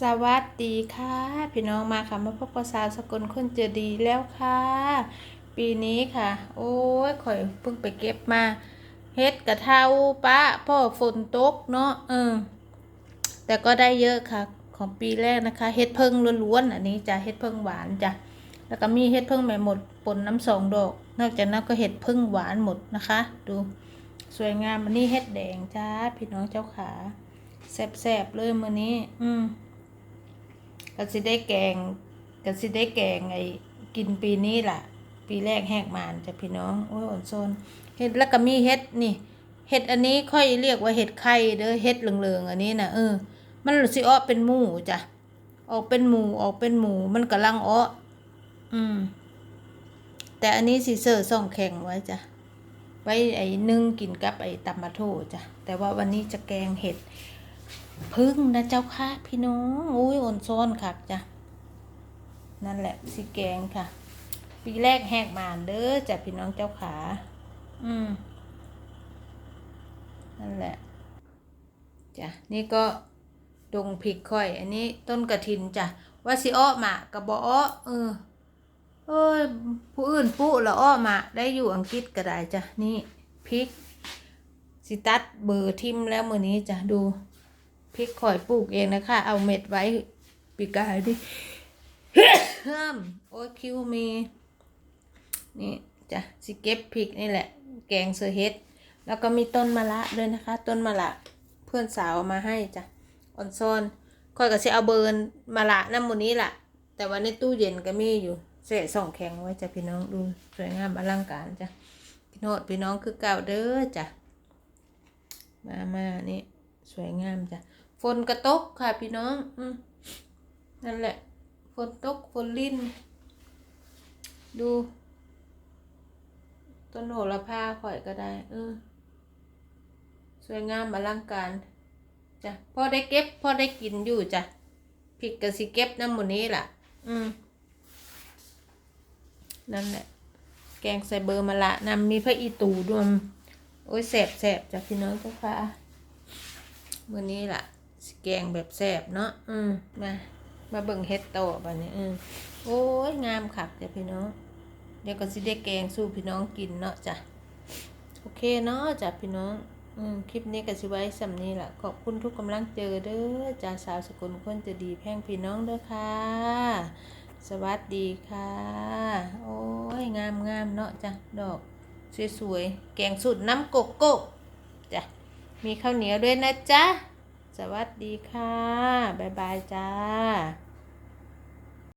สวัสดีค่ะ พี่น้องมาค่ะ มาพบกับสาวสกลคนเจอดีแล้วค่ะ ปีนี้ค่ะ โอ้ยข่อยเพิ่งไปเก็บมาเฮ็ดกระเทาปะพ่อฝนตกเนาะเออแต่ก็ได้เยอะค่ะ ของปีแรกนะคะเฮ็ดเพิ่งล้วนๆอันนี้จะเฮ็ดเพิ่งหวานจ้ะแล้วก็มีเฮ็ดเพิ่งแม่หมดปนน้ำสองดอก นอกจากนั้นก็เฮ็ดเพิ่งหวานหมดนะคะ ดู สวยงามอันนี้เฮ็ดแดงจ้าพี่น้องเจ้าขาแซ่บๆเลยมื้อนี้ อืม ก็สิได้แกงก็สิได้แกงไอ้กินปีนี้ล่ะ ปีแรกแหกมานจ้ะพี่น้องโอ้ยอ่อนโซนเห็ดแล้วก็มีเห็ดนี่ เห็ดอันนี้ค่อยเรียกว่าเห็ดไข่เด้อเห็ดเหลืองๆอันนี้นะเออ มันสิอ้อเป็นหมูจ้ะออกเป็นหมูออกเป็นหมูมันกำลังอ้ออืม แต่อันนี้สิเสิร์ฟส่องแข็งไว้จ้ะไว้ไอ้นึ่งกินกับไอ้ตำมาโถจ้ะแต่ว่าวันนี้จะแกงเห็ด พึ่งนะเจ้าค่ะพี่น้องอุ้ยอ่อนซ้อนค่ะจ้ะนั่นแหละสิแกงค่ะ ปีแรกแหกมานเด้อจ้ะพี่น้องเจ้าขา อืมนั่นแหละจ้ะนี่ก็ดงพริกค่อย อันนี้ต้นกระถินจ้ะว่าสิอ้อมากระบอ้อเออเอ้ยผู้อื่นปุ๊ละอ้อมาได้อยู่อังกฤษก็ได้จ้ะนี่พริกสิตัดเบอร์ทิมแล้วมือนี้จ้ะดู พริกข่อยปลูกเองนะคะ เอาเม็ดไว้ปีกายดิห้ามโอ้ยคิวมี นี่จ้ะสิเก็บพริกนี่แหละ แกงเสือเฮดแล้วก็มีต้นมะละด้วยนะคะ ต้นมะละเพื่อนสาวมาให้จ้ะออนซอนค่อยก็สิเอาเบิร์นมะละน้ำมูนี้ล่ะ แต่ว่าในตู้เย็นก็มีอยู่เสะส่องแข็งไว้จ้ะพี่น้องดูสวยงามอลังการจ้ะพี่โนดพี่น้องคือเก่าเด้อจ้ะมามานี่สวยงามจ้ะ นกระตกค่ะพี่น้อง อืนั่นแหละ ฝนตกฝนลิ่นดู ต้นโหระพาข่อยก็ได้ เออ สวยงามอลังการจ้ะพ่อได้เก็บพ่อได้กินอยู่จ้ะพริกกะสิเก็บน้ำหมูนี้ล่ะ อืม นั่นแหละ แกงใส่เบอร์มาละนำมีพระอีตูด้วยโอ้ยแสบแสบจ้ะพี่น้องเจ้าค่ะมือนี้ล่ะ สิแกงแบบแซ่บเนาะอืมมามาเบิ่งเฮ็ดโตบัดนี้อืมโอ้ยงามคักจ้ะพี่น้อง เดี๋ยวก็สิได้แกงสู้พี่น้องกินเนาะจ้ะโอเคเนาะจ้ะพี่น้องอืมคลิปนี้ก็สิไว้สำนี้ล่ะ ขอบคุณทุกกำลังเจอเด้อจ้าสาวสกุลคนจะดีแพ่งพี่น้องเด้อค่ะ สวัสดีค่ะ โอ้ยงามงามเนาะจ้ะดอกสวยๆแกงสูตรน้ำโกโก้จ้ะมีข้าวเหนียวด้วยนะจ๊ะ สวัสดีค่ะ บ๊ายบายจ้า